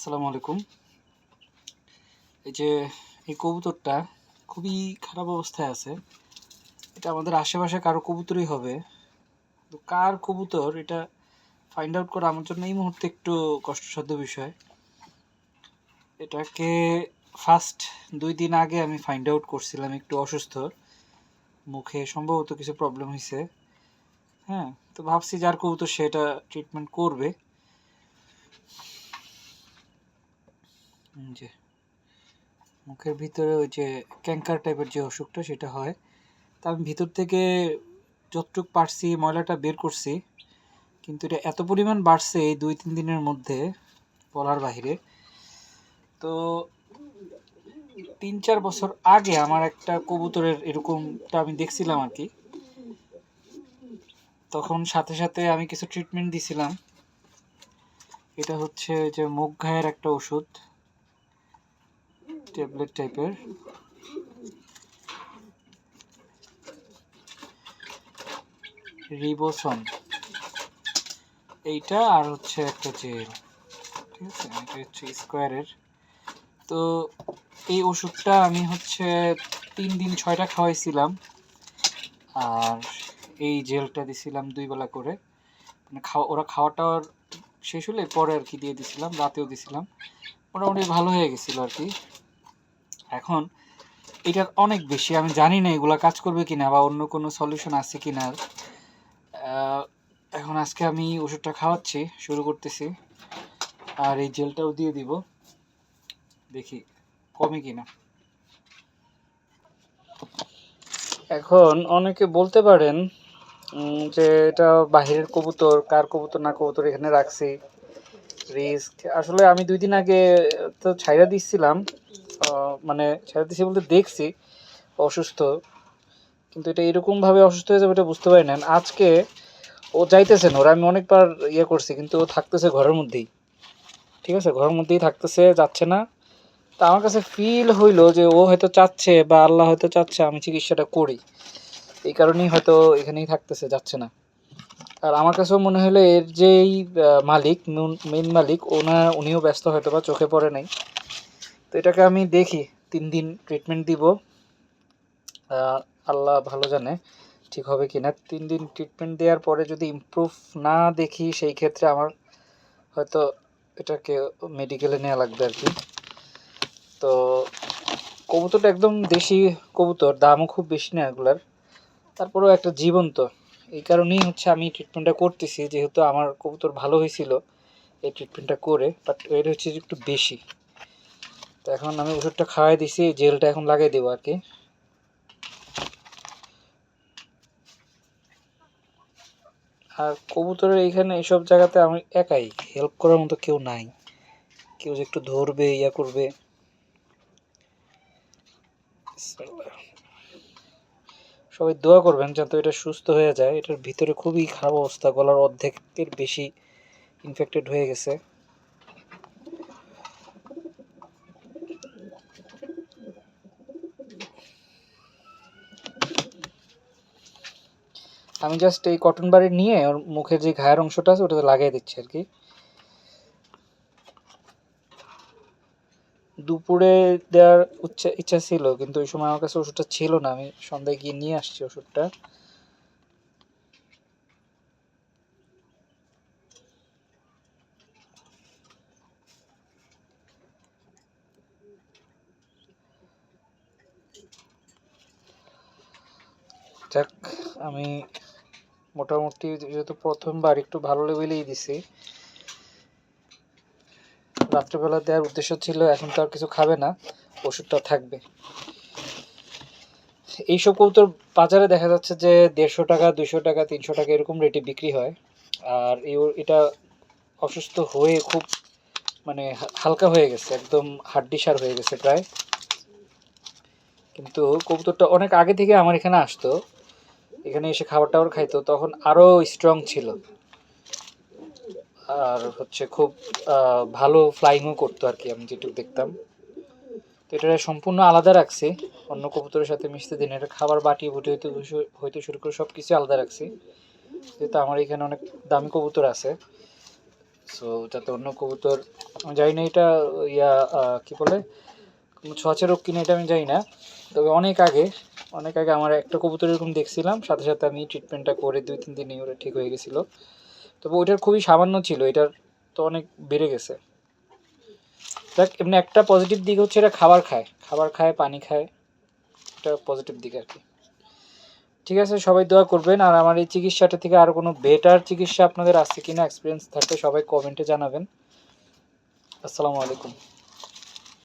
আসসালামু আলাইকুম। এই যে, এই কবুতরটা খুবই খারাপ অবস্থায় আছে। এটা আমাদের আশেপাশে কারও কবুতরই হবে। তো কার কবুতর, এটা ফাইন্ড আউট করা আমার জন্য এই মুহূর্তে একটু কষ্টসাধ্য বিষয়। এটাকে ফার্স্ট দুই দিন আগে আমি ফাইন্ড আউট করছিলাম, একটু অসুস্থ। মুখে সম্ভবত কিছু প্রবলেম হয়েছে হ্যাঁ তো ভাবছি যার কবুতর সেটা ট্রিটমেন্ট করবে। যে মুখের ভিতরে ওই যে ক্যাঙ্কার টাইপের যে অসুখটা সেটা হয়। তা আমি ভিতর থেকে যতটুক পারছি ময়লাটা বের করছি, কিন্তু এটা এত পরিমাণ বাড়ছে এই দুই তিন দিনের মধ্যে বলার বাইরে তো তিন চার বছর আগে আমার একটা কবুতরের এরকমটা আমি দেখছিলাম আর কি। তখন সাথে সাথে আমি কিছু ট্রিটমেন্ট দিছিলাম। এটা হচ্ছে যে মুখ ঘায়ের একটা ওষুধ। ট্যাবলেট টাইপের। রিবোসন এইটা আর হচ্ছে একটা জেল ঠিক আছে, এটা হচ্ছে স্কোয়ারের। তো এই ওষুধটা আমি হচ্ছে তিন দিন ছয়টা খাওয়াইছিলাম। আর এই জেলটা দিছিলাম দুই বেলা করে। মানে খাওয়া, ওরা খাওয়াটার শেষ হলে পরে আর কি দিয়ে দিছিলাম, রাতেও দিছিলাম। মোটামুটি ভালো হয়ে গেছিল আর কি। এখন এটা অনেক বেশি, আমি জানি না এগুলা কাজ করবে কিনা বা অন্য কোনো সলিউশন আছে কিনা। এখন আজকে আমি ওষুধটা খাওয়াচ্ছি, শুরু করতেছি। আর এই জেলটাও দিয়ে দিব। দেখি, কমে কিনা। এখন অনেকে বলতে পারেন যে এটা বাহিরের কবুতর, কার কবুতর না কবুতর এখানে রাখছি। রিস্ক আসলে আমি দুই দিন আগে তো ছাইরা দিচ্ছিলাম মানে ছাইরা দিচ্ছি বলতে দেখছি, অসুস্থ। কিন্তু এটা এরকম ভাবে অসুস্থ হয়ে যাবে এটা বুঝতে পারি না। আজকে ও যাইতেছে ওরা আমি অনেকবার ইয়ে করছি, কিন্তু ও থাকতেছে ঘরের মধ্যেই। ঠিক আছে? ঘরের মধ্যেই থাকতেছে, যাচ্ছে না। তা আমার কাছে ফিল হইল যে ও হয়তো চাচ্ছে বা আল্লাহ হয়তো চাচ্ছে আমি চিকিৎসাটা করি। এই কারণেই হয়তো এখানেই থাকতেছে, যাচ্ছে না। আর আমার কাছেও মনে হলো এর যেই মালিক মেন মালিক, ওনা, উনিও ব্যস্ত হয়তো বা চোখে পড়ে নাই। তো এটাকে আমি দেখি, তিন দিন ট্রিটমেন্ট দিব। আল্লাহ ভালো জানে ঠিক হবে কি না তিন দিন ট্রিটমেন্ট দেওয়ার পরে যদি ইমপ্রুভ না দেখি, সেই ক্ষেত্রে আমার হয়তো এটাকে মেডিকেলে নেওয়া লাগবে আর কি। তো কবুতরটা একদম দেশি কবুতর, দামও খুব বেশি না এগুলার। তারপরেও একটা জীবন্ত। এই কারণেই হচ্ছে আমি ট্রিটমেন্টটা করতেছি, যেহেতু আমার কবুতর ভালো হয়েছিল এই ট্রিটমেন্টটা করে বাট এর হচ্ছে একটু বেশি। তো এখন আমি ওষুধটা খাওয়াই দিছি, জেলটা এখন লাগাই দেবো আর কি। আর কবুতরের এইখানে এইসব জায়গাতে আমি একাই হেল্প করার মতো কেউ নাই। কেউ যে একটু ধরবে, ইয়া করবে। সবাই দোয়া করবেন যাতে এটা সুস্থ হয়ে যায়। এটার ভিতরে খুবই খারাপ অবস্থা, গলার অর্ধেকের বেশি ইনফেক্টেড হয়ে গেছে। আমি জাস্ট এই কটন বাড়ি নিয়ে ওর মুখের যে ঘায়ের অংশটা আছে ওটাতে লাগিয়ে দিচ্ছি আর কি। দুপুরে দেওয়ার ইচ্ছা ইচ্ছা ছিল, কিন্তু ওই সময় আমার কাছে ওষুধটা ছিল না। আমি সন্ধ্যায় গিয়ে নিয়ে আসছি ওষুধটা। যাক, আমি মোটামুটি যেহেতু প্রথমবার একটু ভালো লেভেলেই দিছি, রাত্রেবেলা দেওয়ার উদ্দেশ্য ছিল এখন তো আর কিছু খাবে না ওষুধটা থাকবে। এইসব কবুতর বাজারে দেখা যাচ্ছে যে দেড়শো টাকা দুশো টাকা, তিনশো টাকা এরকম রেটে বিক্রি হয়। আর এটা অসুস্থ হয়ে খুব মানে হালকা হয়ে গেছে, একদম হাড্ডিসার হয়ে গেছে প্রায়। কিন্তু কবুতরটা অনেক আগে থেকে আমার এখানে আসতো। এখানে এসে খাবার টাবার খাইতো, তখন আরও স্ট্রং ছিল। আর হচ্ছে খুব ভালো ফ্লাইংও করতো আর কি, আমি যেটুকু দেখতাম। তো এটা সম্পূর্ণ আলাদা রাখছি। অন্য কবুতরের সাথে মিশতে দিন, এটা খাবার বাটি, বুটি হইতে হইতে শুরু করে সব কিছু আলাদা রাখছি। যেহেতু আমার এখানে অনেক দামি কবুতর আছে সো যাতে অন্য কবুতর জানি না এটা, ইয়া কি বলে? ছোঁয়াচে রোগ কিনা এটা আমি জানি না। তবে অনেক আগে অনেক আগে আমার একটা কবুতর এরকম দেখছিলাম, সাথে সাথে আমি ট্রিটমেন্টটা করে দুই, তিন দিনই ওটা ঠিক হয়ে গেছিল। তবে ওইটার খুবই সামান্য ছিল, এটার তো অনেক বেড়ে গেছে। দেখ, এমনি একটা পজিটিভ দিক হচ্ছে এটা খাবার খায়। খাবার খায়, পানি খায়, এটা পজিটিভ দিক আর কি। ঠিক আছে, সবাই দোয়া করবেন। আর আমার এই চিকিৎসাটা থেকে আর কোনো বেটার চিকিৎসা আপনাদের আছে কিনা এক্সপিরিয়েন্স থাকলে সবাই কমেন্টে জানাবেন। আসসালামু আলাইকুম।